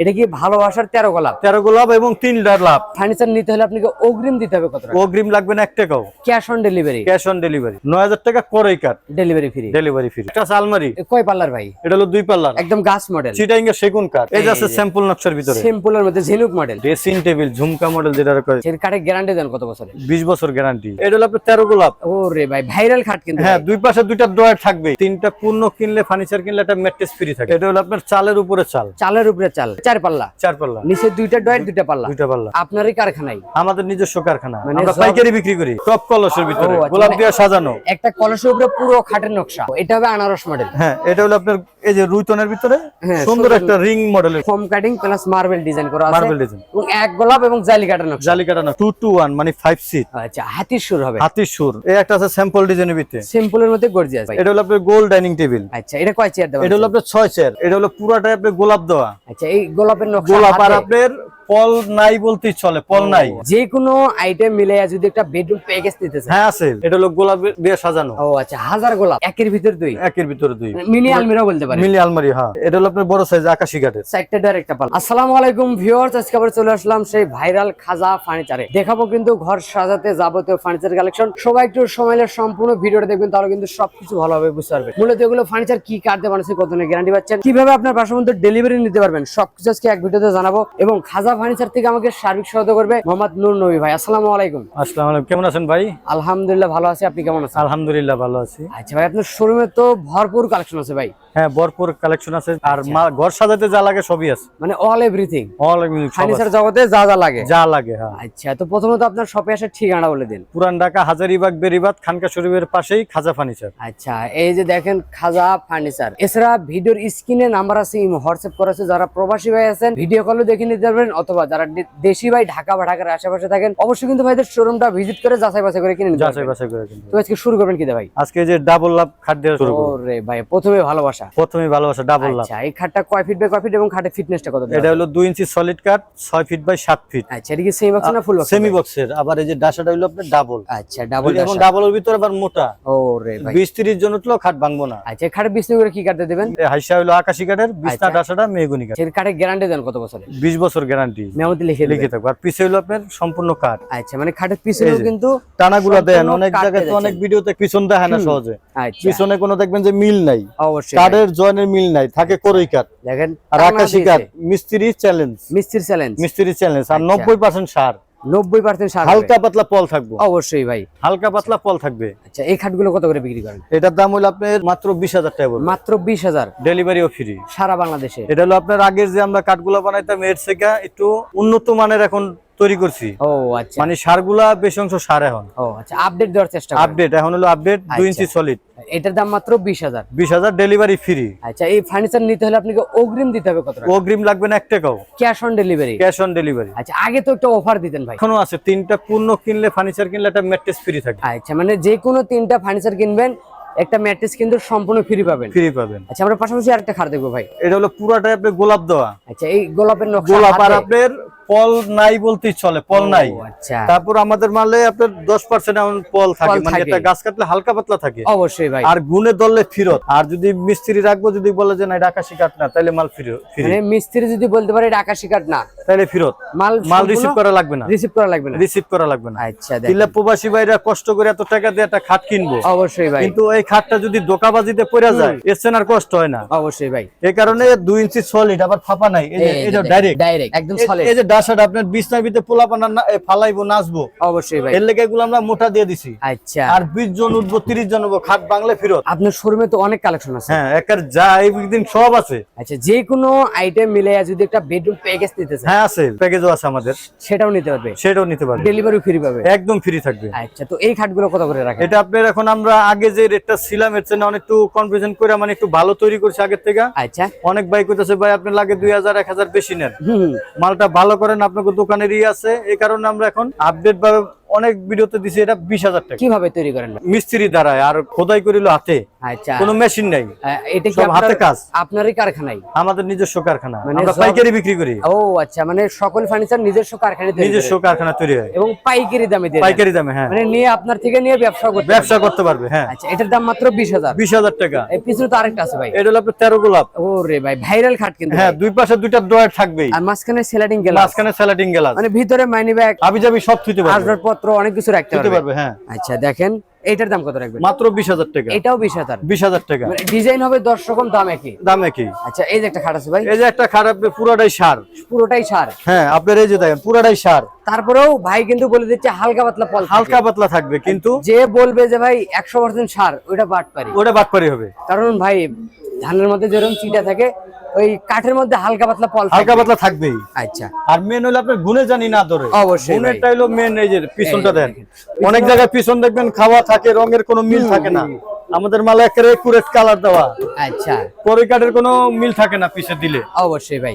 এটা কি ভালোবাসার তেরো গোলাপ? তেরো গোলাপ এবং তিনটা লাভ। ফার্নিচার নিতে হলে আপনাকে অগ্রিম দিতে হবে কত অগ্রিম লাগবে না এক টাকাও। Cash on delivery cash on delivery নয় হাজার টাকা করেই কাট ডেলিভারি ফ্রি ডেলিভারি ফ্রি এটা আছে আলমারি। কয় পাল্লার ভাই? এটা হলো দুই পাল্লার। একদম গাছ মডেল চিটাইং এর সেগুন কাঠ। এই আছে স্যাম্পল নকশার ভিতরে। সিম্পলের মধ্যে ঝিনুক মডেল ড্রেসিং টেবিল ঝুমকা মডেল যেটা করে। সেই কাঠে গ্যারান্টি দেন কত বছরে? বিশ বছর গ্যারান্টি এটা হলো আপনার তেরো গোলাপ। ওরে ভাই ভাইরাল খাট কিন্তু হ্যাঁ দুই পাশে দুইটা ড্রয়ার থাকবে। তিনটা পূর্ণ কিনলে ফার্নিচার কিনলে একটা ম্যাট্রেস ফ্রি থাকে। এটা হলো আপনার চালের উপরে চাল। চালের উপরে চাল। চার পাল্লা। চার পাল্লা। নিচে দুইটা ডয়ের দুইটা পাল্লা। দুইটা পাল্লা। আপনারই কারখানায় আমাদের নিজস্ব কারখানা। মানে আমরা পাইকারি বিক্রি করি টপ কলসের ভিতরে আচ্ছা, গোলাপ মানে- দিয়ে সাজানো। একটা কলসের উপরে পুরো খাটের নকশা। এটা হবে আনারস মডেল হ্যাঁ এটা হলো আপনার এই যে রুইতনের ভিতরে হ্যাঁ, সুন্দর সুন্দর। একটা রিং মডেলের foam cutting plus marble design করা আছে। মার্বেল ডিজাইন এবং এক গোলাপ এবং জালি কাটার জালি কাটানো টু টু ওয়ান মানে সিট আচ্ছা হাতির সুর হবে। হাতির সুর। এই একটা আছে স্যাম্পল ডিজাইনের ভিতরে। সিম্পলের মধ্যে গর্জিয়াস এটা হলো আপনার গোল ডাইনিং টেবিল আচ্ছা এটা কয় চেয়ার এটা হলো আপনার ছয় চেয়ার এটা হলো পুরাটাই আপনার গোলাপ দেওয়া। আচ্ছা এই গোলাপের নকশা গোলাপ আর আপনার পল নাই বলতেই চলে পল নাই। যে কোনো আইটেম মিলে যদি একটা বেডরুম প্যাকেজ নিতে চায়। হ্যাঁ আছে। এটা হলো গোলাপ দিয়ে সাজানো। ও আচ্ছা হাজার গোলাপ একের ভিতর দুই? একের ভিতরে দুই। মিনি আলমিরা বলতে পারে মিলি আলমারি হ্যাঁ। এটা হলো আপনার বড় সাইজ আকাশি কাঠের। ডোর একটা পাল আসসালামু আলাইকুম ভিউয়ার্স আজকে আবার চলে আসলাম সেই ভাইরাল খাজা ফার্নিচারে দেখাবো কিন্তু ঘর সাজাতে যাবতীয় ফার্নিচার কালেকশন সবাই একটু সময় নিয়ে সম্পূর্ণ ভিডিওটা দেখবেন তাহলে কিন্তু সবকিছু ভালোভাবে বুঝতে পারবেন। মূলত এগুলো ফার্নিচার কি কাটতে বানাচ্ছে কত গ্যারান্টি পাচ্ছেন? কীভাবে আপনার বাসার মধ্যে ডেলিভারি নিতে পারবেন? সবকিছু আজকে এক ভিডিওতে জানাব। এবং খাজা ফার্নিচার থেকে আমাকে সার্বিক সহায়তা করবে মোহাম্মদ নূর নবী ভাই। আসসালামু আলাইকুম। আসসালামু আলাইকুম। কেমন আছেন ভাই? আলহামদুলিল্লাহ ভালো আছি। আপনি কেমন আছেন? আলহামদুলিল্লাহ ভালো আছি। আচ্ছা ভাই আপনার শোরুমে তো ভরপুর কালেকশন আছে ভাই। হ্যাঁ ভরপুর কালেকশন আছে। আর আচ্ছা। ঘর সাজাতে যা লাগে সবই আছে। মানে অল এভরিথিং অল ফার্নিচার জগতে যা যা লাগে? যা লাগে হ্যাঁ। আচ্ছা তো প্রথমত আপনার শপে আসার ঠিকানা বলে দিন। পুরান ঢাকা হাজারিবাগ বেরিবাদ খানকা শরীফের পাশেই খাজা ফার্নিচার আচ্ছা এই যে দেখেন খাজা ফার্নিচার এছাড়া ভিডিওর স্ক্রিনে নাম্বার আছে হোয়াটসঅ্যাপ করা আছে। যারা প্রবাসী ভাই আছেন ভিডিও কলে দেখে নিতে পারবেন অথবা যারা দেশি ভাই ঢাকা বা ঢাকার আশেপাশে থাকেন অবশ্যই কিন্তু ভাইদের শোরুমটা ভিজিট করে যাচাই বাছাই করে কিনে যাচাই বাছাই করে তো আজকে শুরু করবেন কি ভাই? আজকে যে ডাবল লাভ খাদ্য শুরু ভাই প্রথমে ভালোবাসা। প্রথমে ভালোবাসা ডাবল লাভ আচ্ছা এই খাটটা কয় ফিট বাই কয় ফিট এবং খাটের ফিটনেসটা কত এটা হলো দুই ইঞ্চি সলিড কাঠ ছয় ফিট বাই সাত ফিট আচ্ছা এটা কি সেমি বক্স না ফুল বক্স সেমি বক্সের আবার এই যে ডাসাটা হলো আপনার ডাবল আচ্ছা ডাবল এবং ডাবলের ভিতরে আবার মোটা। ওরে ভাই। বিশ তিরিশ জন উঠলেও খাট ভাঙবো না। আচ্ছা খাটের বিছনা করে কি কাটতে দেবেন? এই হাইসা হলো আকাশি কাঠের বিছনা আচ্ছা। ডাসাটা মেহগুনি কাঠ। সেই কাঠের গ্যারান্টি দেন কত বছরে বিশ বছর গ্যারান্টি মেমোতে লিখে লিখে থাকব। আর পিছে হলো আপনার সম্পূর্ণ কাঠ। আচ্ছা মানে খাটের পিছনেও কিন্তু টানাগুলা দেন। অনেক জায়গায় তো অনেক। ভিডিওতে পিছন দেখে না সহজে। আচ্ছা। পিছনে কোনো দেখবেন যে মিল নাই। অবশ্যই। কাঠের জয়েনের মিল নাই থাকে করই কাঠ দেখেন আর আকাশি। কাঠ মিস্ত্রি চ্যালেঞ্জ মিস্ত্রির চ্যালেঞ্জ মিস্ত্রি চ্যালেঞ্জ আর আচ্ছা। নব্বই পার্সেন্ট সার। নব্বই পার্সেন্ট সার হালকা পাতলা পল থাকব। অবশ্যই ভাই। হালকা পাতলা পল থাকবে। আচ্ছা এই খাটগুলো কত করে বিক্রি করেন? এটার দাম হলো আপনার মাত্র বিশ হাজার টাকা মাত্র বিশ হাজার। ডেলিভারিও ফ্রি। সারা বাংলাদেশে। এটা হলো আপনার আগের যে আমরা কাঠগুলো বানাইতাম এর থেকে একটু উন্নত মানের এখন তৈরি করছি। ও আচ্ছা। মানে সারগুলা বেশি অংশ সার এখন। ও আচ্ছা আপডেট দেওয়ার চেষ্টা আপডেট এখন হলো আপডেট আচ্ছা। ইঞ্চি সলিড এটার দাম মাত্র বিশ হাজার। বিশ হাজার ডেলিভারি ফ্রি আচ্ছা এই ফার্নিচার নিতে হলে আপনাকে অগ্রিম দিতে হবে কত টাকা? অগ্রিম লাগবে না এক টাকাও। Cash on delivery cash on delivery আচ্ছা আগে তো একটা অফার দিতেন ভাই। এখনও আছে তিনটা পূর্ণ কিনলে ফার্নিচার কিনলে একটা ম্যাট্রেস ফ্রি থাকে। আচ্ছা মানে যে কোনো তিনটা ফার্নিচার কিনবেন একটা ম্যাট্রেস কিন্তু সম্পূর্ণ ফ্রি পাবেন। ফ্রি পাবেন। আচ্ছা আমরা পাশাপাশি আরেকটা খাট দেখব ভাই। এটা হলো পুরাটাই আপনার গোলাপ দেওয়া। আচ্ছা এই গোলাপের নকশা গোলাপ আর। আপনার পল নাই বলতেই চলে পল নাই। আচ্ছা। তারপর আমাদের মালে আপনার দশ পার্সেন্ট পল থাকে মানে। একটা গাছ কাটলে হালকা পাতলা থাকে। অবশ্যই ভাই। আর গুনে ধরলে ফিরত। আর যদি মিস্ত্রি রাখব যদি বলে যে না এটা আকাশি কাঠ না তাহলে মাল ফিরত ফিরে। মানে মিস্ত্রি যদি বলতে পারে এটা আকাশি কাঠ না তাহলে ফিরত। মাল মাল রিসিভ করা লাগবে না। রিসিভ করা লাগবে না। রিসিভ করা লাগবে না। আচ্ছা দিলে প্রবাসী ভাইরা কষ্ট করে এত টাকা দিয়ে একটা খাট কিনবো। অবশ্যই ভাই। কিন্তু এই খাটটা যদি দোকাবাজিতে পড়ে যায় চেয়ে আর কষ্ট হয় না। অবশ্যই ভাই। এই কারণে দুই ইঞ্চি সলিড আবার ফাঁপা নাই। এই যে- এটা ডাইরেক্ট ডাইরেক্ট একদম সলিড এই যে আপনার বিছনার ভিতরে পোলা পানা ফালাইবো নাচবো। অবশ্যই ভাই। এর লেগে এগুলো আমরা মোটা দিয়ে দিছি। আচ্ছা। আর বিশ জন উঠবো তিরিশ জন উঠবো খাট বাংলা ফিরত। আপনার শোরুমে তো অনেক কালেকশন আছে। হ্যাঁ একার যা সব আছে। আচ্ছা যে কোনো আইটেম মিলে যদি একটা বেডরুম প্যাকেজ নিতে চায় হ্যাঁ আছে প্যাকেজও আছে আমাদের। সেটাও নিতে পারবে? সেটাও নিতে পারবে। ডেলিভারি ফ্রি পাবে? একদম ফ্রি থাকবে। আচ্ছা তো এই খাটগুলো কত করে রাখেন? এটা আপনার এখন আমরা আগে যে রেটটা ছিলাম এর জন্য অনেক একটু কনফিউশন করে মানে একটু ভালো তৈরি করছি আগের থেকে। আচ্ছা। অনেক বাইক করতেছে ভাই আপনার লাগে দুই হাজার এক হাজার বেশি নেন। মালটা ভালো করেন আপনাকে ইয়ে আছে। এই কারণে আমরা এখন আপডেট ভাবে অনেক ভিডিওতে দিছি এটা বিশ হাজার টাকা। কীভাবে তৈরি করেন মিস্ত্রি দ্বারায় আর খোদাই করিল হাতে। আচ্ছা। কোনো মেশিন নাই। এটা কি হাতে কাজ। আপনারই কারখানায় আমাদের নিজস্ব কারখানা। মানে আমরা পাইকারি বিক্রি করি। ও আচ্ছা মানে সকল ফার্নিচার নিজস্ব কারখানায় তৈরি নিজস্ব কারখানা তৈরি হয়। এবং পাইকারি দামে দেন। পাইকারি দামে হ্যাঁ। মানে নিয়ে আপনার থেকে নিয়ে ব্যবসা করতে ব্যবসা করতে পারবে হ্যাঁ। আচ্ছা এটার দাম মাত্র বিশ হাজার। বিশ হাজার টাকা। এই পিছনে তো আরেকটা আছে ভাই। এটা হলো আপনার তেরো গোলাপ। ও রে ভাই ভাইরাল খাট কিন্তু হ্যাঁ দুই পাশে দুইটা ড্রয়ার থাকবেই। আর মাঝখানে স্যালাডিং গেল মাঝখানে স্যালাডিং গ্লাস মানে ভিতরে মাইনি ব্যাগ আবি যাবি সব থুইতে পারবে। আসবাবপত্র অনেক কিছু রাখতে পারবে হ্যাঁ। আচ্ছা দেখেন। এইটার দাম কত রাখবে মাত্র বিশ হাজার টাকা। এটাও বিশ হাজার। বিশ হাজার টাকা। মানে ডিজাইন হবে দশ রকম দাম একই। দাম একই। আচ্ছা এই যে একটা খাট আছে ভাই। এই যে একটা খারাপ পুরোটাই সার। পুরোটাই সার। হ্যাঁ আপনার এই যে দেখেন পুরোটাই সার। তারপরেও ভাই কিন্তু বলে দিচ্ছে হালকা পাতলা পল হালকা পাতলা থাকবে কিন্তু যে বলবে যে ভাই একশো পার্সেন্ট সার ওইটা বাট পারি ওটা বাটপারি হবে। কারণ ভাই ধানের মধ্যে যেরকম চিটা থাকে ওই কাঠের মধ্যে হালকা পাতলা পল হালকা পাতলা থাকবেই। আচ্ছা। আর মেন হলো আপনি গুনে জানি না ধরে অবশ্যই। গুনেরটা হলো মেন এই যে পিছনটা দেন। দেখেন। অনেক জায়গায় পিছন দেখবেন খাওয়া থাকে রঙের কোনো মিল থাকে না। আমাদের মালে একেবারে একুরেট কালার দেওয়া। আচ্ছা। পরে কাঠের কোনো মিল থাকে না পিছে দিলে। অবশ্যই ভাই।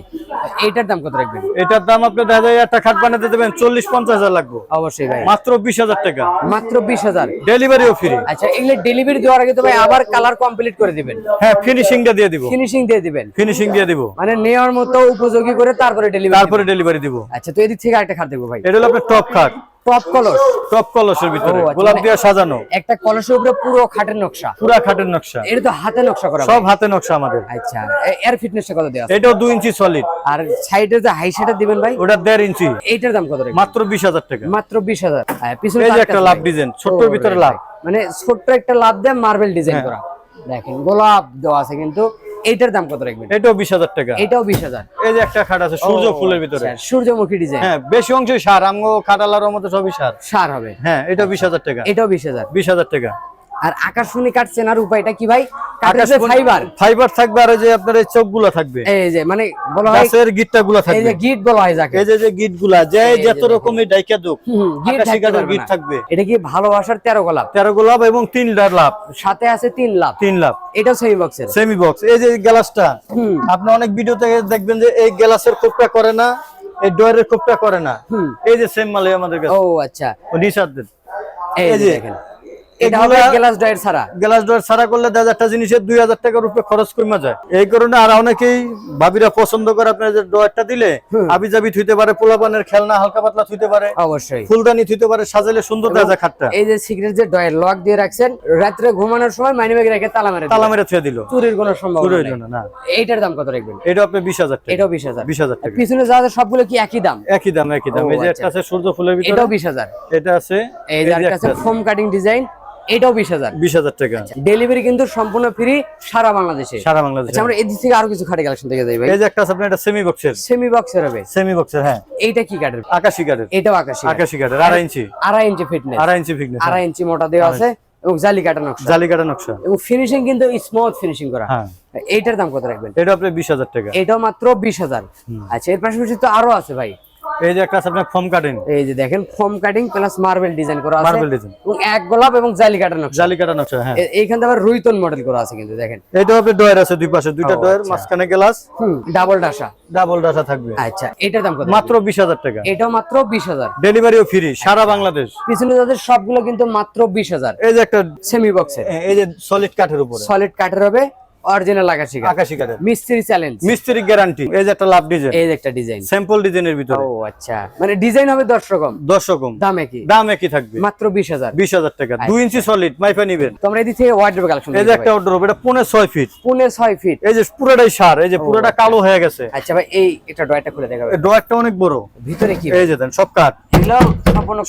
এইটার দাম কত রাখবেন? এটার দাম আপনি দেখা যায় একটা খাট বানাতে দেবেন চল্লিশ পঞ্চাশ হাজার লাগবে। অবশ্যই ভাই। মাত্র বিশ হাজার টাকা। মাত্র বিশ হাজার। ডেলিভারিও ফ্রি আচ্ছা এগুলো ডেলিভারি দেওয়ার আগে তো ভাই আবার কালার কমপ্লিট করে দিবেন। হ্যাঁ ফিনিশিংটা দিয়ে দিব। ফিনিশিং দিয়ে দিবেন। ফিনিশিং দিয়ে দিব। মানে নেওয়ার মতো উপযোগী করে তারপরে ডেলিভারি তারপরে ডেলিভারি দিব। আচ্ছা তো এদিক থেকে আরেকটা খাট দেখব ভাই। এটা হলো আপনার টপ খাট। টপ কলস টপ কলসের ভিতরে। আচ্ছা, গোলাপ মানে- দিয়ে সাজানো। একটা কলসের উপরে পুরো খাটের নকশা। পুরা খাটের নকশা। এটা তো হাতে নকশা করা সব হাতে নকশা আমাদের। আচ্ছা এর ফিটনেসটা কত দেওয়া? এটাও দুই ইঞ্চি সলিড আর সাইডে যে হাই সেটা দিবেন ভাই? ওটা দেড় ইঞ্চি এইটার দাম কত মাত্র বিশ হাজার টাকা। মাত্র বিশ হাজার। পিছনে এই যে একটা লাভ ডিজাইন ছোট্টর ও ভিতরে লাভ। মানে ছোট্ট একটা লাভ দেয় মার্বেল ডিজাইন করা। দেখেন গোলাপ দেওয়া আছে কিন্তু এইটার দাম কত রাখবেন? এটাও বিশ হাজার টাকা। এটাও বিশ হাজার। এই যে একটা খাট আছে সূর্য ফুলের ভিতরে। আচ্ছা, সূর্যমুখী ডিজাইন হ্যাঁ বেশি অংশই সার আমগো খাটালার মতো সবই সার। সার হবে। হ্যাঁ এটা বিশ হাজার টাকা। এটাও বিশ হাজার। বিশ হাজার টাকা। আর আকাশমণি কাঠ চেনার উপায়টা কি ভাই? ফাইবার ফাইবার থাকবে আর যে আপনার এই চোখগুলা থাকবে। এই যে মানে বলা হয় গাছের গিটটা গুলা এই যে গিট বলা হয় যাকে। এই যে যে গিটগুলা যে যত রকমের ডাইকা দুক আকাশি কাঠের গিট থাকবে। এটা কি ভালোবাসার তেরো গোলাপ? তেরো গোলাপ এবং তিন লাভ। সাথে আছে তিন লাভ। তিন লাভ। এটা সেমি বক্সের সেমি বক্স এই যে গ্লাসটা আপনি অনেক ভিডিওতে দেখবেন যে এই গ্লাসের কোপটা করে না এই ডয়ের কোপটা করে না। এই যে সেম মালে আমাদের কাছে। ও আচ্ছা। ও নিশাদের এই যে, দেখেন। এটা হবে গ্লাস ডয়ের ছাড়া। গ্লাস ডোর ছাড়া করলে দেখা একটা জিনিসের দুই হাজার টাকার উপরে খরচ কমে যায়। এই কারণে আর অনেকেই ভাবিরা পছন্দ করে আপনার যে ডয়ারটা দিলে আবি জাবি থুইতে পারে পোলাপানের খেলনা হালকা পাতলা থুইতে পারে অবশ্যই। ফুলদানি থুইতে পারে সাজালে সুন্দর দেখা খাটটা। এই যে সিগারেট যে ডয়ের লক দিয়ে রাখছেন রাত্রে ঘুমানোর সময় মানি ব্যাগ রেখে তালা মেরে তালা মেরে থুয়ে দিল। চুরির কোনো সম্ভাবনা না। এইটার দাম কত রাখবেন? এটা আপনি টাকা। এটাও টাকা। পিছনে যা আছে সবগুলো কি একই দাম? একই দাম একই দাম। এই যে আচ্ছা। একটা আছে সূর্য ফুলের ভিতরে। এটাও বিশ হাজার। এটা আছে এই যে একটা আছে। ফোম কাটিং ডিজাইন এটাও বিশ হাজার। বিশ হাজার টাকা। ডেলিভারি কিন্তু সম্পূর্ণ ফ্রি সারা বাংলাদেশে। সারা বাংলাদেশে। আচ্ছা আমরা এদিক থেকে আরও কিছু খাটে কালেকশন থেকে যাই ভাই। এই যে একটা আপনার এটা সেমি বক্সের সেমি বক্সের হবে। সেমি বক্সের হ্যাঁ। এইটা কি কাঠের আকাশি কাঠের এটাও আকাশি। আকাশি কাঠের আড়াই ইঞ্চি। আড়াই ইঞ্চি ফিটনেস আড়াই ইঞ্চি ফিটনেস আড়াই ইঞ্চি মোটা দেওয়া আছে এবং জালি কাটা নকশা। জালি কাটা নকশা। এবং ফিনিশিং কিন্তু স্মুথ ফিনিশিং করা। হ্যাঁ। এইটার দাম কত রাখবেন? এটা আপনার বিশ হাজার টাকা। এটাও মাত্র বিশ হাজার। আচ্ছা এর পাশাপাশি তো আরও আছে ভাই। এই যে একটা আপনার ফর্ম কাটেন এই যে দেখেন foam cutting plus marble design করা আছে। মার্বেল ডিজাইন এবং এক গোলাপ এবং জালি কাটা নকশা। জালি কাটা নকশা হ্যাঁ। আবার রুইতন মডেল করা আছে কিন্তু দেখেন। আপনার ডয়ার আছে দুই পাশে দুইটা ডয়ার আচ্ছা। মাঝখানে গ্লাস ডাবল ডাসা ডাবল ডাটা থাকবে। আচ্ছা এটার দাম কত? মাত্র বিশ হাজার টাকা। এটাও মাত্র বিশ হাজার। ডেলিভারিও ফ্রি সারা বাংলাদেশ। পিছনে যাদের সবগুলো কিন্তু মাত্র বিশ হাজার। এই যে একটা সেমি বক্সের এই যে সলিড কাঠের উপরে। সলিড কাঠের হবে। অরিজিনাল আকাশি কাঠ আকাশি কাঠের মিস্ত্রি চ্যালেঞ্জ মিস্ত্রি গ্যারান্টি এই যে একটা লাভ ডিজাইন এই যে একটা ডিজাইন স্যাম্পল ডিজাইনের ভিতরে। ও আচ্ছা। মানে ডিজাইন হবে দশ রকম দশ রকম দামে কি দাম একই থাকবে। মাত্র বিশ হাজার। টাকা। দুই ইঞ্চি সলিড মাইফা নিবেন। তোমরা এদিক থেকে ওয়ার্ড্রোব কালেকশন এই যে একটা অর্ডার এটা পনেরো ছয় ফিট পুনে ছয় ফিট এই যে পুরোটাই সার এই যে পুরোটা কালো হয়ে গেছে। আচ্ছা ভাই এই এটা ডয়টা খুলে দেখাবে এই ডয়ারটা অনেক বড়। ভিতরে কি? এই যে দেন সব কাঠ।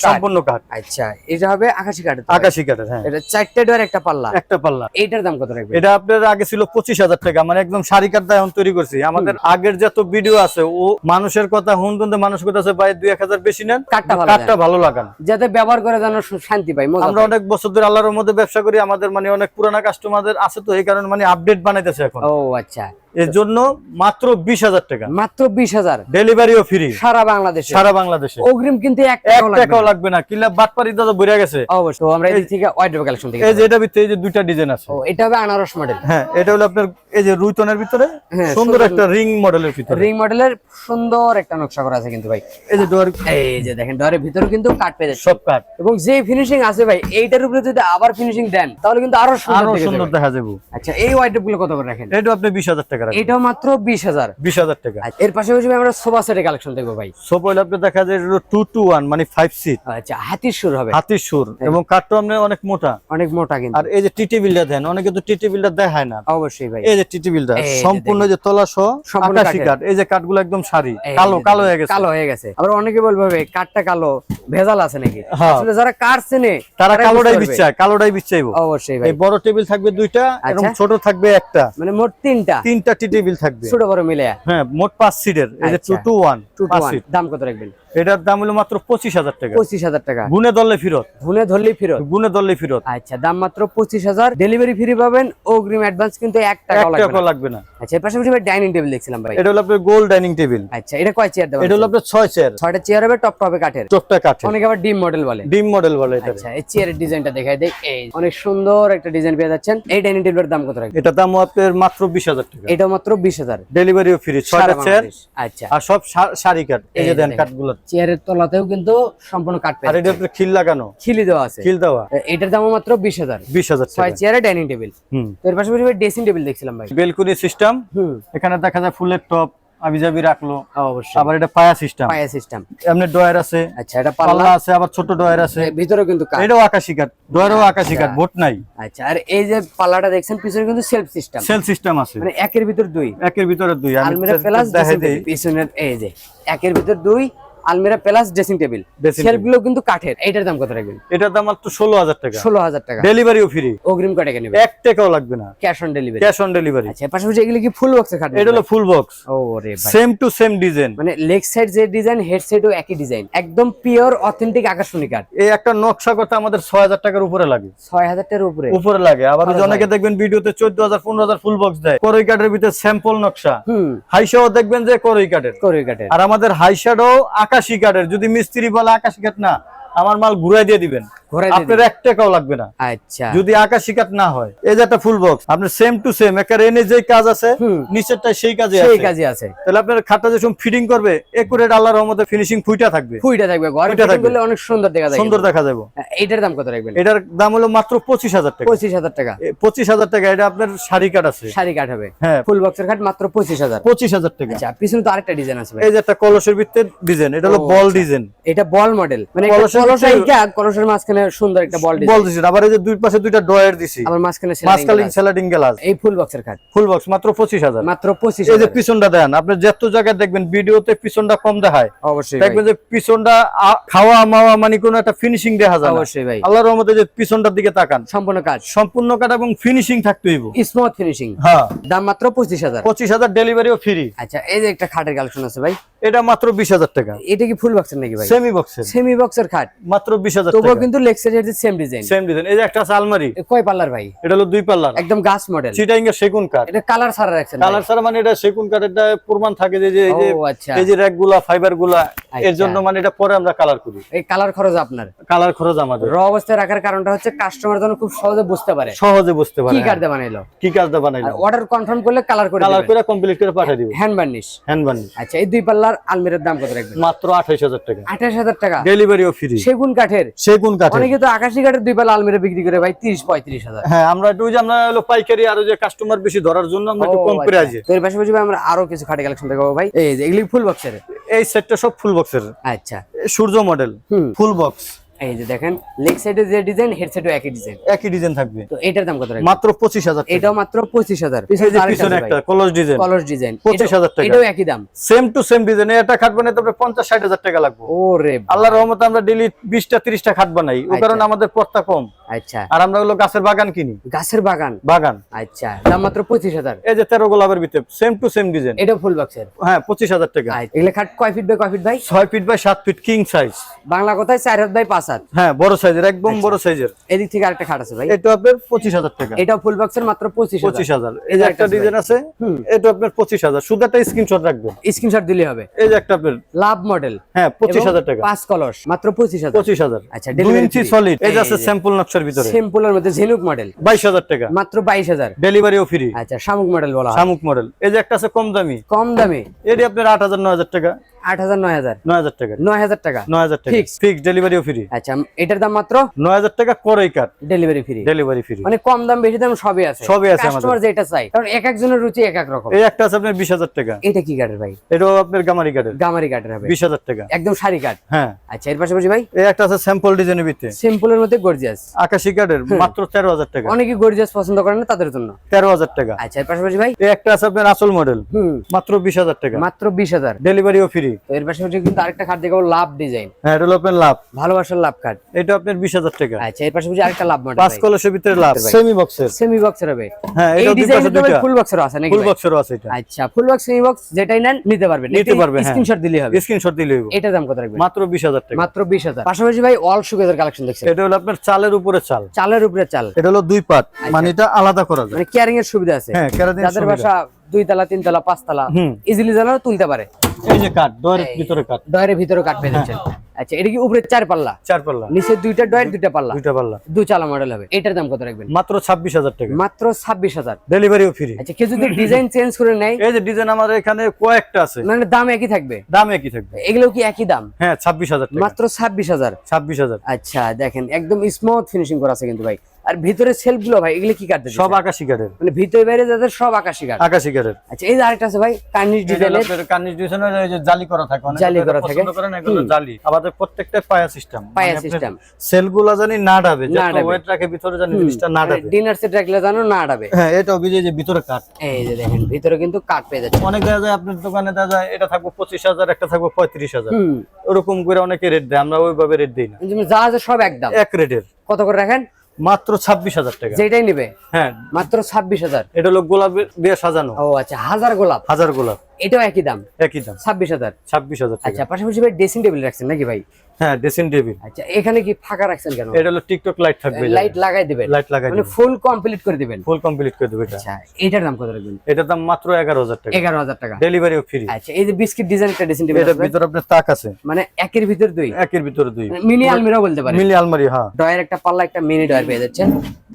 সম্পূর্ণ কাঠ। আচ্ছা এটা হবে আকাশি কাঠ আকাশি কাঠের হ্যাঁ। এটা চারটে ডয়ের একটা পাল্লা। একটা পাল্লা। এইটার দাম কত রাখবে এটা আপনার আগে ছিল পঁচিশ হাজার টাকা। মানে একদম সারি এখন তৈরি করছি। আমাদের আগের যত ভিডিও আছে ও মানুষের কথা হুন তুনতে মানুষের কথা আছে ভাই দুই এক হাজার বেশি নেন কাঠটা ভালো লাগান। যাতে ব্যবহার করে যেন শান্তি পাই আমরা অনেক বছর ধরে আল্লাহর মধ্যে ব্যবসা করি আমাদের মানে অনেক পুরানা কাস্টমারদের আছে তো এই কারণে মানে আপডেট বানাইতেছে এখন। ও আচ্ছা। এর জন্য মাত্র বিশ হাজার টাকা। মাত্র বিশ হাজার। ডেলিভারিও ফ্রি সারা বাংলাদেশে। সারা বাংলাদেশে। অগ্রিম কিন্তু এক টাকাও লাগবে না। কিলা বাটপারি দাদা গেছে। অবশ্যই। আমরা এই থেকে ওয়াইড কালেকশন থেকে এই যে এটা ভিতরে এই যে দুইটা ডিজাইন আছে। এটা হবে আনারস মডেল হ্যাঁ এটা হলো আপনার এই যে রুইতনের ভিতরে। হ্যাঁ, সুন্দর একটা রিং মডেলের ভিতরে। রিং মডেলের সুন্দর একটা নকশা করা আছে কিন্তু ভাই। এই যে ডোর এই যে দেখেন ডরের ভিতরে কিন্তু কাট পেয়ে সব কাট এবং যে ফিনিশিং আছে ভাই এইটার উপরে যদি আবার ফিনিশিং দেন তাহলে কিন্তু আরও সুন্দর সুন্দর দেখা যাবে। আচ্ছা এই ওয়াইডগুলো কত করে রাখেন? এটা আপনি বিশ হাজার টাকা রাখবেন। এটাও মাত্র বিশ হাজার। বিশ হাজার টাকা। এর পাশাপাশি আমরা সোফা সেটের কালেকশন দেখব ভাই। সব হইলে আপনি দেখা যায় টু টু ওয়ান মানে ফাইভ সিট আচ্ছা হাতির সুর হবে। হাতির সুর এবং কাঠটা আপনি অনেক মোটা। অনেক মোটা কিন্তু। আর এই যে টিটি বিলটা দেন অনেকে তো টিটি বিলটা দেখায় না। অবশ্যই ভাই। এই যে টিটি বিলটা সম্পূর্ণ যে তলা সহ আকাশি কাঠ এই যে কাঠগুলো একদম সারি কালো কালো হয়ে গেছে। কালো হয়ে গেছে। আবার অনেকে বলবে কাঠটা কালো ভেজাল আছে নাকি? হ্যাঁ। আসলে যারা কাঠ চেনে তারা কালোটাই বিচ্ছায় কালোটাই বিচ্ছাইবো অবশ্যই ভাই। এই বড় টেবিল থাকবে দুইটা এবং আচ্ছা। ছোট থাকবে একটা। মানে মোট তিনটা। তিনটা টি টেবিল থাকবে। ছোট বড় মিলে হ্যাঁ মোট পাঁচ সিটের এই যে টু। টু ওয়ান টু পাঁচ সিট দাম কত রাখবেন? এটার দাম হলো মাত্র পঁচিশ হাজার টাকা। পঁচিশ হাজার টাকা। গুনে দললে ফিরত। ভুনে ধরলেই ফেরত। গুনে দললে ফিরত। আচ্ছা দাম মাত্র পঁচিশ হাজার। ডেলিভারি ফ্রি পাবেন অগ্রিম অ্যাডভান্স কিন্তু এক টাকা লাগবে না। আচ্ছা এর পাশাপাশি ডাইনিং টেবিল দেখছিলাম ভাই। এটা হলো আপনার গোল ডাইনিং টেবিল আচ্ছা এটা কয় চেয়ার দেবেন এটা হলো আপনার ছয় চেয়ার ছয়টা চেয়ার হবে টপ টপে কাঠের। চোখটা কাঠে অনেকে আবার ডিম মডেল বলে। ডিম মডেল বলে এটা আচ্ছা এই চেয়ারের ডিজাইনটা দেখাই দেই। এই অনেক সুন্দর একটা ডিজাইন পেয়ে যাচ্ছেন। এই ডাইনিং টেবিলের দাম কত রাখবেন? এটা দাম আপনার মাত্র বিশ হাজার টাকা। এটা মাত্র বিশ হাজার। ডেলিভারিও ফ্রি ছয়টা চেয়ার আচ্ছা। আর সব সারি কাঠ। এই যে দেন কাঠগুলো। চেয়ারের তলাতেও কিন্তু সম্পূর্ণ কাঠ আর পেয়ে এটা আপনার খিল লাগানো? খিলি দেওয়া আছে। খিল দেওয়া? এটার দামও মাত্র বিশ হাজার। বিশ হাজার ছয় চেয়ারে ডাইনিং টেবিল। হুম। এর পাশাপাশি ভাই ড্রেসিং টেবিল দেখছিলাম ভাই। Balcony system. হুম। এখানে দেখা যায় ফুলের টপ আবিজাবি রাখল। অবশ্যই। আবার এটা পায়া সিস্টেম। পায়া সিস্টেম। এমনি ডয়ার আছে। আচ্ছা এটা পাল্লা। আছে আবার ছোট ডয়ার আছে। কিন্তু কাঠ। এটাও আকাশি কাঠ। ডয়ারও আকাশি কাঠ ভোট নাই। আচ্ছা আর এই যে পাল্লাটা দেখছেন পিছনে কিন্তু সেলফ সিস্টেম। সেল সিস্টেম আছে। মানে একের ভিতর দুই। একের ভিতরে দুই। আমি আলমিরা প্লাস দেখাই দেই। পিছনের এই যে একের ভিতর দুই আলমিরা প্লাস ড্রেসিং টেবিল। Dressing সেলফগুলো কিন্তু কাঠের। এইটার দাম কত রাখবেন এটার দাম মাত্র ষোলো হাজার টাকা। ষোলো হাজার টাকা। ডেলিভারিও ফ্রি অগ্রিম কটাকা নেবে? এক টাকাও লাগবে না। Cash on delivery cash on delivery আচ্ছা পাশাপাশি এগুলো কি ফুল বক্সে খাটবে? এটা হলো ফুল বক্স ও রে ভাই। সেম টু সেম ডিজাইন মানে লেগ সাইড যে ডিজাইন হেড সাইডও একই ডিজাইন একদম পিওর অথেন্টিক আকাশমণি কাঠ। এই একটা নকশা করতে আমাদের ছয় হাজার টাকার উপরে লাগে। ছয় হাজার টাকার উপরে? উপরে লাগে। আবার অনেকে দেখবেন ভিডিওতে চোদ্দ হাজার পনেরো হাজার ফুল বক্স দেয়। করই কাঠের ভিতরে স্যাম্পল নকশা। হুম। হাইসাও দেখবেন যে করই কাঠের। করে কাঠের। আর আমাদের হাইশাডও আকাশি কাঠের যদি মিস্ত্রি বলে আকাশি কাঠ না আমার মাল ঘুরাই দিয়ে দিবেন। আপনার এক টাকাও লাগবে না। আচ্ছা। যদি আকাশি কাঠ না হয় এই যে একটা ফুল বক্স আপনার সেম টু সেম একটা এনে যে কাজ আছে নিচেরটা সেই কাজে সেই কাজে আছে। তাহলে আপনার খাটটা যে ফিটিং করবে একুরেট আল্লাহর রহমতে ফিনিশিং ফুইটা থাকবে। ফুইটা থাকবে ঘরে থাকবে। অনেক সুন্দর দেখা যায় সুন্দর দেখা যাবে। কিন্তু। দাম কত রাখবেন? এটার দাম হলো মাত্র পঁচিশ হাজার টাকা। এটা আপনার শাড়ি আছে। শাড়ি কাঠ হবে। হ্যাঁ। ফুল বক্সের কাঠ মাত্র পঁচিশ হাজার। পঁচিশ হাজার টাকা। আচ্ছা পিছনে তো আরেকটা ডিজাইন আছে এই যে একটা কলসের ডিজাইন এটা হলো বল আচ্ছা। ডিজাইন এটা বল মডেল মানে কলসের কলসের মাঝখানে সুন্দর একটা বল বল ডিজাইন আবার এই যে দুই পাশে দুইটা ডয়ার দিছি। আবার মাঝখানে glass। স্যালাডিং গ্লাস। এই ফুল বক্সের কাঠ ফুল বক্স মাত্র পঁচিশ হাজার। মাত্র পঁচিশ এই যে পিছনটা দেন আপনি যত জায়গায় দেখবেন ভিডিওতে পিছনটা কম দেখায়। অবশ্যই দেখবেন যে পিছনটা খাওয়া মাওয়া মানে কোনো একটা ফিনিশিং দেখা যায় অবশ্যই ভাই। আল্লাহর রহমতে যে পিছনটার দিকে তাকান। সম্পূর্ণ কাজ। সম্পূর্ণ কাট এবং ফিনিশিং থাকতে হইব। স্মুথ ফিনিশিং হ্যাঁ। দাম মাত্র পঁচিশ হাজার। পঁচিশ হাজার ডেলিভারিও ফ্রি আচ্ছা এই যে একটা খাটের কালেকশন আছে ভাই। এটা মাত্র বিশ হাজার টাকা। এটা কি ফুল বক্সের নাকি ভাই? সেমি বক্সের সেমি বক্সের খাট। মাত্র বিশ হাজার তবুও কিন্তু লেগ সাইডের সেম ডিজাইন সেম ডিজাইন এই যে একটা আছে আলমারি। কয় পাল্লার ভাই? এটা হলো দুই পাল্লার। একদম গাছ মডেল সেগুন কাঠ। এটা কালার ছাড়া রাখছেন কালার ছাড়া মানে এটা সেগুন কাঠ এটা প্রমাণ থাকে যে যে এই যে আচ্ছা। এই যে র্যাকগুলা ফাইবারগুলা এর আচ্ছা। জন্য মানে এটা পরে আমরা কালার করি। এই কালার খরচ আপনার? কালার খরচ আমাদের। র অবস্থায় রাখার কারণটা হচ্ছে কাস্টমার খুব সহজে বুঝতে পারে। সহজে বুঝতে কি পারে হ্যাঁ। কার্ডে বানাইলো? কি বানাইলো? অর্ডার কনফার্ম করলে কালার করে কালার করে কমপ্লিট করে পাঠিয়ে দিব। হ্যান্ড বার্নিশ হ্যান্ড বানি আচ্ছা এই দুই পাল্লার আলমিরার দাম কত রাখবেন? মাত্র আঠাইশ হাজার টাকা। আঠাশ হাজার টাকা। ডেলিভারিও ফ্রি সেগুন কাঠের? সেগুন কাঠে অনেকে তো আকাশি কাঠের দুই পালা আলমিরা বিক্রি করে ভাই তিরিশ পঁয়ত্রিশ হাজার। হ্যাঁ আমরা একটু যে আমরা হলো পাইকারি আরও যে কাস্টমার বেশি ধরার জন্য আমরা একটু কম করে আচ্ছা। তো এর পাশাপাশি ভাই আমরা আরও কিছু খাটে কালেকশন দেখাবো ভাই। এই যে এগুলি ফুল বক্সের এই সেটটা সব ফুল বক্সের আচ্ছা। সূর্য মডেল ফুল বক্স আমাদের পর্তা কম। আচ্ছা। আর আমরা হলো গাছের বাগান কিনি। গাছের বাগান? বাগান। আচ্ছা। দাম মাত্র 25000 এই যে 13 গোলাপের ভিতরে সেম টু সেম ডিজাইন এটা ফুল বাক্সের হ্যাঁ 25000 টাকা। কয় ফিট বাই কয় ফিট ভাই? ছয় ফিট বাই সাত ফিট কিং সাইজ বাংলা কথায় চার হাত বাই 5 ঝিনুক মডেল বাইশ হাজার টাকা। মাত্র বাইশ হাজার। ডেলিভারি 2 ফ্রি আচ্ছা শামুক মডেল বলা শামুক মডেল এই যে একটা আছে কম দামি। কম দামি। এটি আপনার আট 8000 9000 টাকা। আট হাজার নয় হাজার। নয় হাজার টাকা। নয় হাজার টাকা। নয় হাজার টাকা। Fix। ফিক্স ডেলিভারিও ফ্রি আচ্ছা এটার দাম মাত্র? নয় হাজার টাকা করেই কাট ডেলিভারি ফ্রি ডেলিভারি ফ্রি মানে কম দাম বেশি দাম সবই আছে। সবই আছে কাস্টমার যেটা চাই কারণ এক একজনের রুচি এক এক রকম। এই একটা আছে আপনার বিশ হাজার টাকা। এটা কি কাঠের ভাই? এটাও আপনার গামারি কাঠের। গামারি কাঠের হবে। বিশ হাজার টাকা। একদম শাড়ি কাঠ। হ্যাঁ। আচ্ছা এর পাশাপাশি ভাই? এই একটা আছে স্যাম্পল ডিজাইনের ভিতরে মধ্যে গর্জিয়াস আকাশি কাঠের মাত্র তেরো হাজার টাকা। অনেকে গর্জিয়াস পছন্দ করেন না তাদের জন্য। তেরো হাজার টাকা। আচ্ছা এর পাশাপাশি ভাই? এই একটা আছে আপনার আসল মডেল হুম। মাত্র বিশ হাজার টাকা। মাত্র বিশ হাজার। ডেলিভারিও ফ্রি তো এর পাশাপাশি কিন্তু আরেকটা খাট দেখাবো লাভ ডিজাইন। হ্যাঁ এটা হলো আপনার লাভ। ভালোবাসার লাভ খাট। এটা আপনার বিশ হাজার টাকা। আচ্ছা এর পাশাপাশি আরেকটা লাভ মডেল পাঁচ কলসের ভিতরে লাভ। সেমি বক্সের সেমি বক্সের হবে। হ্যাঁ এই এটা ফুল বক্সের আছে নাকি ফুল? বক্সেরও আছে এটা। আচ্ছা ফুল বক্স সেমি বক্স যেটাই নেন নিতে পারবেন। নিতে পারবে, হ্যাঁ। স্ক্রিনশট দিলে হবে। স্ক্রিনশট দিলে হইব। এটার দাম কত রাখবেন? মাত্র বিশ হাজার টাকা। মাত্র বিশ হাজার। পাশাপাশি ভাই অল সুগেদের কালেকশন দেখছেন। এটা হলো আপনার চালের উপরে চাল। চালের উপরে চাল। এটা হলো দুই পাট। মানে এটা আলাদা করা যায়। মানে কেয়ারিং এর সুবিধা আছে। হ্যাঁ যাদের বাসা দুই তলা তিন তলা পাঁচ তলা ইজিলি জানাও তুলতে পারে। এই যে কাঠ দয়ের ভিতরে কাঠ। ডয়ের ভিতরে কাট পেয়ে যাচ্ছেন। আচ্ছা এটা কি উপরে চার পাল্লা? চার পাল্লা। নিচে দুইটা ডয়ের দুইটা পাল্লা। দুইটা পাল্লা। দুই চালা মডেল হবে। এটার দাম কত রাখবেন? মাত্র ছাব্বিশ হাজার টাকা। মাত্র ছাব্বিশ হাজার। ডেলিভারিও ফ্রি আচ্ছা কেউ যদি ডিজাইন চেঞ্জ করে নেয় এই যে ডিজাইন আমাদের এখানে কয়েকটা আছে। মানে দাম একই থাকবে? দাম একই থাকবে। এগুলো কি একই দাম? হ্যাঁ ছাব্বিশ হাজার টাকা। মাত্র ছাব্বিশ হাজার। ছাব্বিশ হাজার। আচ্ছা দেখেন একদম স্মুথ ফিনিশিং করা আছে কিন্তু ভাই। আর ভিতরে সেলফগুলো ভাই এগুলো কি কাট সব আকাশি কাঠের মানে ভিতরে বাইরে যাদের সব আকাশি কাট আকাশি কাঠের আচ্ছা এই যে আরেকটা আছে ভাই কার্নিশ ডিজাইনের কার্নিশ ডিজাইন যে জালি করা থাকে অনেকে জালি করা থাকে। পছন্দ করে না এগুলো জালি। আমাদের প্রত্যেকটা পায়া সিস্টেম। পায়া system। সেলগুলা জানি না ডাবে যত ওয়েট রাখে ভিতরে জানি জিনিসটা না ডাবে। ডিনার সেট রাখলে জানো না ডাবে। হ্যাঁ এটা অভিযোগ যে ভিতরে কাঠ। এই যে দেখেন ভিতরে কিন্তু কাট পেয়ে যাচ্ছে। অনেক দেখা যায় আপনার দোকানে দেখা যায় এটা থাকবে পঁচিশ হাজার একটা থাকবে পঁয়ত্রিশ হাজার। হুম। ওরকম করে অনেকে রেট দেয় আমরা ওইভাবে রেট দেই না। যেমন যা আছে সব একদম। এক রেটের কত করে রাখেন? মাত্র ছাব্বিশ হাজার টাকা। যেটাই নিবে? হ্যাঁ। মাত্র ছাব্বিশ হাজার? এটা হলো গোলাপ দিয়ে সাজানো। ও আচ্ছা হাজার গোলাপ? হাজার গোলাপ। এটাও একই দাম? একই দাম। ছাব্বিশ হাজার? ছাব্বিশ হাজার আচ্ছা পাশাপাশি ভাই ড্রেসিং টেবিল রাখছেন নাকি ভাই? হ্যাঁ ড্রেসিং টেবিল আচ্ছা এখানে কি ফাঁকা রাখছেন কেন? এটা হলো টিকটক লাইট থাকবে লাইট লাগাই দিবেন। লাইট লাগাই মানে ফুল কমপ্লিট করে দিবেন। ফুল কমপ্লিট করে দেবে এটা আচ্ছা এটার দাম কত রাখবেন? এটার দাম মাত্র এগারো হাজার টাকা। এগারো হাজার টাকা। ডেলিভারিও ফ্রি আচ্ছা এই যে বিস্কিট ডিজাইন একটা ড্রেসিং টেবিল এটার ভিতরে আপনার তাক আছে। মানে একের ভিতর দুই। একের ভিতরে দুই। মিনি আলমিরা বলতে পারেন। মিলি আলমারি হ্যাঁ। ডয়ের একটা পাল্লা একটা মিনি ডয়ার পেয়ে যাচ্ছেন।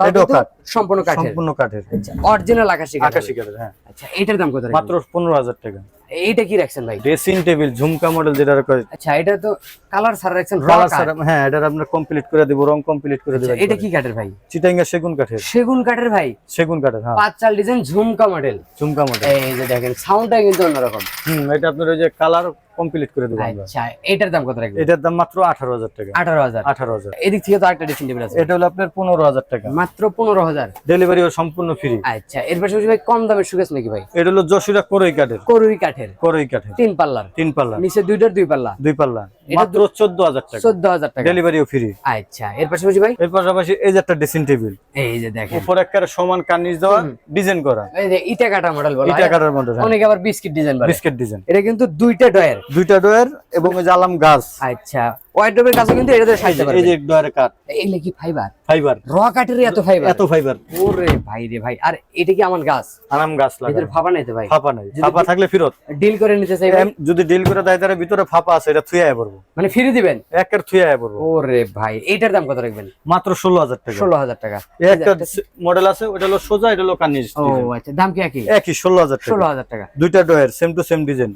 এটাও কাঠ। সম্পূর্ণ কাঠের। সম্পূর্ণ কাঠের। আচ্ছা অরিজিনাল আকাশি কাঠ আকাশি কাঠের হ্যাঁ। আচ্ছা এটার দাম কত রাখবেন? মাত্র পনেরো হাজার টাকা। এইটা কি রাখছেন ভাই? ড্রেসিং টেবিল ঝুমকা মডেল যেটা করে আচ্ছা এটা তো কালার ছাড়া রাখছেন কালার ছাড়া- হ্যাঁ এটা আমরা কমপ্লিট করে দেব রং কমপ্লিট করে দেবো আচ্ছা, এটা কি কাঠের ভাই? চিটাঙ্গা সেগুন কাঠের। সেগুন কাঠের ভাই? সেগুন কাঠের হ্যাঁ। পাঁচ চাল ডিজাইন ঝুমকা মডেল ঝুমকা মডেল এই যে দেখেন সাউন্ডটা কিন্তু অন্যরকম। হুম এটা আপনার ওই যে কালার কমপ্লিট করে দেবো আচ্ছা এটার দাম কত রাখবেন? এটার দাম মাত্র আঠারো হাজার টাকা। আঠারো হাজার। আঠারো হাজার। এদিক থেকে তো আরেকটা ড্রেসিং আছে। এটা হলো আপনার পনেরো হাজার টাকা। মাত্র পনেরো হাজার। ডেলিভারি সম্পূর্ণ ফ্রি আচ্ছা এর পাশাপাশি ভাই কম দামের সুগেছ নাকি ভাই? এটা হলো যশোরা করই কাঠের। করই কাঠের। করই কাঠের। তিন পাল্লার। তিন পাল্লা নিচে দুইটার দুই পাল্লা। দুই পাল্লা মাত্র চোদ্দ হাজার টাকা। চোদ্দ হাজার টাকা। ডেলিভারিও ফ্রি আচ্ছা এর পাশাপাশি ভাই? এর পাশাপাশি এই যে একটা ড্রেসিং টেবিল এই যে দেখেন। উপর একটা সমান কার্নিশ দেওয়া ডিজাইন করা। এই যে ইটা কাটা মডেল বলা ইটা। কাটার মডেল অনেকে আবার বিস্কিট ডিজাইন বলে। বিস্কিট ডিজাইন এটা কিন্তু দুইটা ডয়ার দুইটা ডয়ার এবং এই যে আলাম গাছ। আচ্ছা। ওয়াইড্রোবের কাছে কিন্তু এটাতে পারবে। এই যে ডোয়ের কাঠ। এগুলো কি ফাইবার ফাইবার র এত ফাইবার এত ফাইবার ওরে ভাই রে ভাই আর এটা কি আমার গাছ? আরাম গাছ লাগা ভিতরে ফাঁপা ভাই? ফাঁপা নাই। ফাঁপা থাকলে ফিরত। ডিল করে নিতে চাই? যদি ডিল করে দেয় তাহলে ভিতরে ফাঁপা আছে এটা থুয়ে আয় পড়ব। মানে ফ্রি দিবেন? একের থুয়ে আয় পড়ব। ওরে ভাই এইটার দাম কত রাখবেন? মাত্র ষোলো হাজার টাকা। ষোলো হাজার টাকা। একটা মডেল আছে ওটা হলো সোজা এটা হলো কার্নিশ ও আচ্ছা দাম কি একই? একই ষোলো হাজার ষোলো টাকা হাজার টাকা। দুইটা ডোয়ের সেম টু সেম ডিজাইন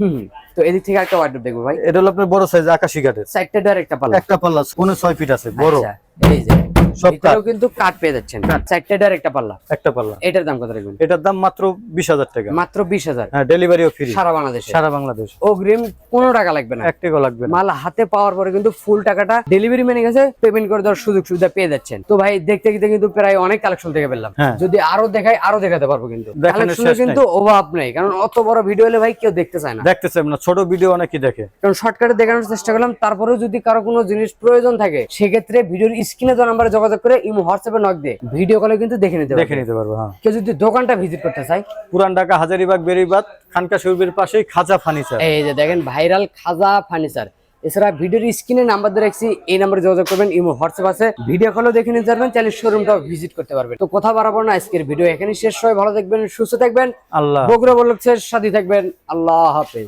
তো এদিক থেকে একটা ওয়ার্ডরোব দেখব ভাই। এটা হলো আপনার বড় সাইজ আকাশি কাঠের। চারটা ডয়ার একটা পাল্লা একটা পাল্লা কোন ছয় ফিট আছে বড়। আচ্ছা, এই যে সব কিন্তু কাঠ পেয়ে যাচ্ছেন। চারটা একটা পাল্লা। একটা পাল্লা। এটার দাম কত রাখবেন এটার দাম মাত্র বিশ হাজার টাকা। মাত্র বিশ হাজার। হ্যাঁ ডেলিভারিও ফ্রি সারা বাংলাদেশে। সারা বাংলাদেশ। অগ্রিম পনেরো টাকা লাগবে না। এক টাকা লাগবে মাল হাতে পাওয়ার পরে কিন্তু ফুল টাকাটা ডেলিভারি ম্যানের কাছে পেমেন্ট করে দেওয়ার সুযোগ সুবিধা পেয়ে যাচ্ছেন। তো ভাই দেখতে দেখতে কিন্তু প্রায় অনেক কালেকশন থেকে পেলাম। হ্যাঁ। যদি আরও দেখাই আরও দেখাতে পারব কিন্তু। কালেকশনে কিন্তু অভাব নেই। কারণ অত বড় ভিডিও হলে ভাই কেউ দেখতে চায় না। দেখতে চাই না। ছোট ভিডিও অনেকেই দেখে। কারণ শর্টকাটে দেখানোর চেষ্টা করলাম। তারপরেও যদি কারও কোনো জিনিস প্রয়োজন থাকে সেক্ষেত্রে ভিডিওর স্ক্রিনে তো নাম্বারে যোগাযোগ করে ইমো হোয়াটসঅ্যাপে নক দিয়ে ভিডিও কলে কিন্তু দেখে নিতে দেখে নিতে পারব হ্যাঁ। কেউ যদি দোকানটা ভিজিট করতে চায়। পুরান ঢাকা হাজারিবাগ বেরিবাদ খানকা শরীফের পাশেই খাজা ফার্নিচার। এই যে দেখেন ভাইরাল খাজা ফার্নিচার। এছাড়া ভিডিওর স্ক্রিনে নাম্বার দিয়ে রাখছি এই নাম্বারে যোগাযোগ করবেন ইমো হোয়াটসঅ্যাপ আছে। ভিডিও কলও দেখে নিতে পারবেন চাইলে শোরুমটাও ভিজিট করতে পারবেন। তো কথা বাড়াবো না আজকের ভিডিও এখানে শেষ। সবাই ভালো থাকবেন সুস্থ থাকবেন। আল্লাহ। বগুড়া বলছের সাথে থাকবেন। আল্লাহ হাফেজ।